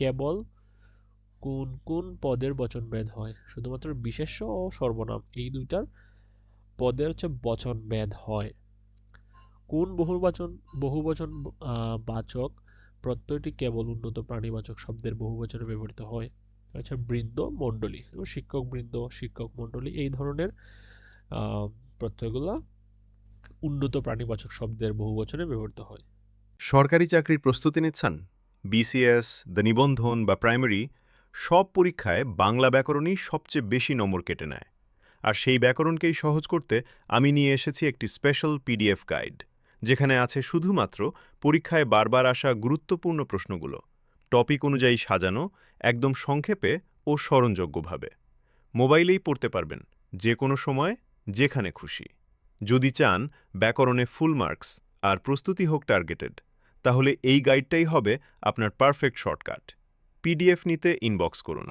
কেবল কোন কোন পদের বচনভেদ হয়? শুধুমাত্র বিশেষ্য ও সর্বনাম। এই দুইটার পদের হচ্ছে বচনভেদ হয়। কোন বহুবচন বহুবচন বাচক প্রত্যয়টি কেবল উন্নত প্রাণীবাচক শব্দের বহুবচনে ব্যবহৃত হয়? আচ্ছা বৃন্দ, মণ্ডলী শিক্ষক বৃন্দ, শিক্ষক মণ্ডলী এই ধরনের প্রত্যয়গুলো উন্নত প্রাণীবাচক শব্দের বহুবচনে ব্যবহৃত হয়। সরকারি চাকরির প্রস্তুতি নিচ্ছেন? বিসিএস দ্য নিবন্ধন বা প্রাইমারি সব পরীক্ষায় বাংলা ব্যাকরণই সবচেয়ে বেশি নম্বর কেটে নেয়। আর সেই ব্যাকরণকেই সহজ করতে আমি নিয়ে এসেছি একটি স্পেশাল পিডিএফ গাইড, যেখানে আছে শুধুমাত্র পরীক্ষায় বারবার আসা গুরুত্বপূর্ণ প্রশ্নগুলো, টপিক অনুযায়ী সাজানো, একদম সংক্ষেপে ও স্মরণযোগ্যভাবে। মোবাইলেই পড়তে পারবেন, যে কোনো সময়, যেখানে খুশি। যদি চান, ব্যাকরণে ফুল মার্কস আর প্রস্তুতি হোক টার্গেটেড। তাহলে এই গাইডটাই হবে আপনার পারফেক্ট শর্টকাট পিডিএফ নিতে ইনবক্স করুন।